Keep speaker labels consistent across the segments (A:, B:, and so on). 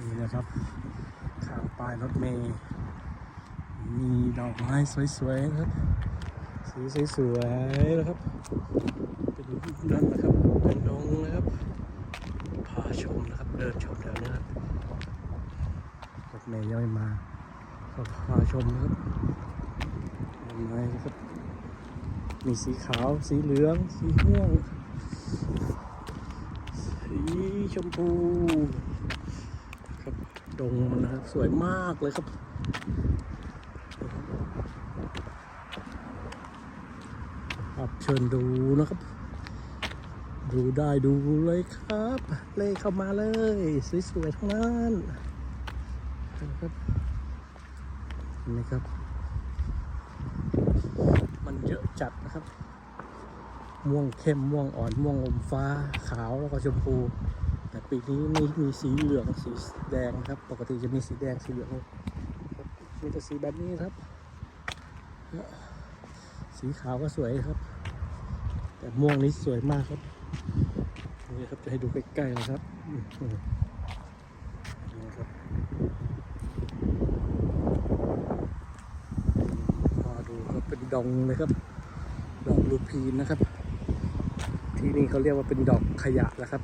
A: นี่นะครับข้างป้ายรถเมย์มีดอกไม้สวยๆนะครับสีสวยๆนะครับ เป็นนั่นนะครับเป็นดงนะครับพาชมนะครับ เดินชมแถวนี้ครับรถเมย์ยังไม่มาก็พาชมนะครับดอกไม้นะครับ มีสีขาว สีเหลือง สีม่วง สีชมพูครับ ดงมันนะครับ สวยมากเลยครับ ครับเชิญดูนะครับ ดูได้ดูเลยครับ เลขเข้ามาเลย สวยๆทั้งนั้นนะครับนไหมครับ มันเยอะจัดนะครับ ม่วงเข้มม่วงอ่อนม่วงอมฟ้าขาวแล้วก็ชมพู แต่ปีนี้ไม่มีสีเหลืองสีแดงครับ ปกติจะมีสีแดงสีเหลืองครับมีแต่สีแบบนี้ครับ สีขาวก็สวยครับ แต่ม่วงนี้สวยมากครับนี่ครับจะให้ดูใกล้ๆนะครับนี่ครับมาดูครับเป็นดองเลยครับ ดอกลูพีนนะครับ ที่นี่เขาเรียกว่าเป็นดอกขยะนะครับ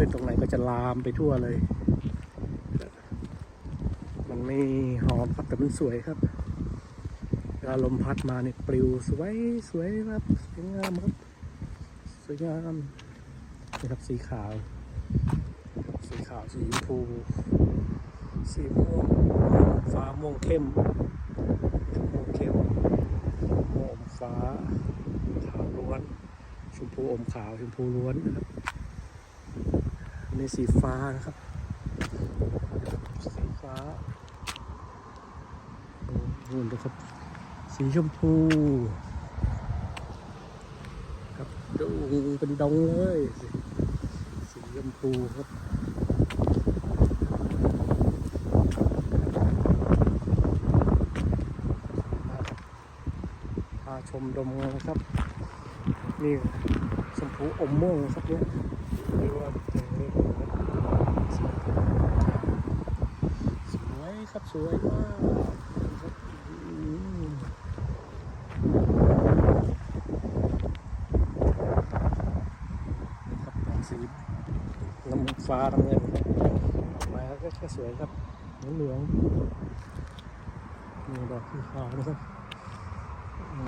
A: ขึ้นตรงไหนก็จะลามไปทั่วเลย มันไม่หอมครับแต่มันสวยครับเวลาลมพัดมาเนี่ยปลิวสวยสวยครับสวยงามครับสวยงามนี่ครับสีขาว สีขาวสีชมพูสีม่วงฟ้าม่วงเข้มม่วงเข้มม่วงอมฟ้าขาวล้วนชมพูอมขาวชมพูล้วนนะครับ อันสีฟ้านะครับ สีฟ้าโอ้นู่นดูครับ สีชมพูครับดูเป็นดงเลย สีชมพูครับพาชมดมนะครับ นี่ชมพูอมม่วงครับเนี่ยเรียกว่า สวยครับสวยมากครับอืมครับสีน้ำฟ้าน้ำเงินออกมาก็ก็สวยครับเหลืองเหลืองมีดอกสีขาวนะครับอื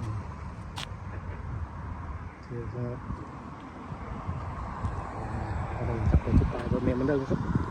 A: มโอเคครับ อะไรครับไปที่ปลายรถเมล์มันเดิมครับ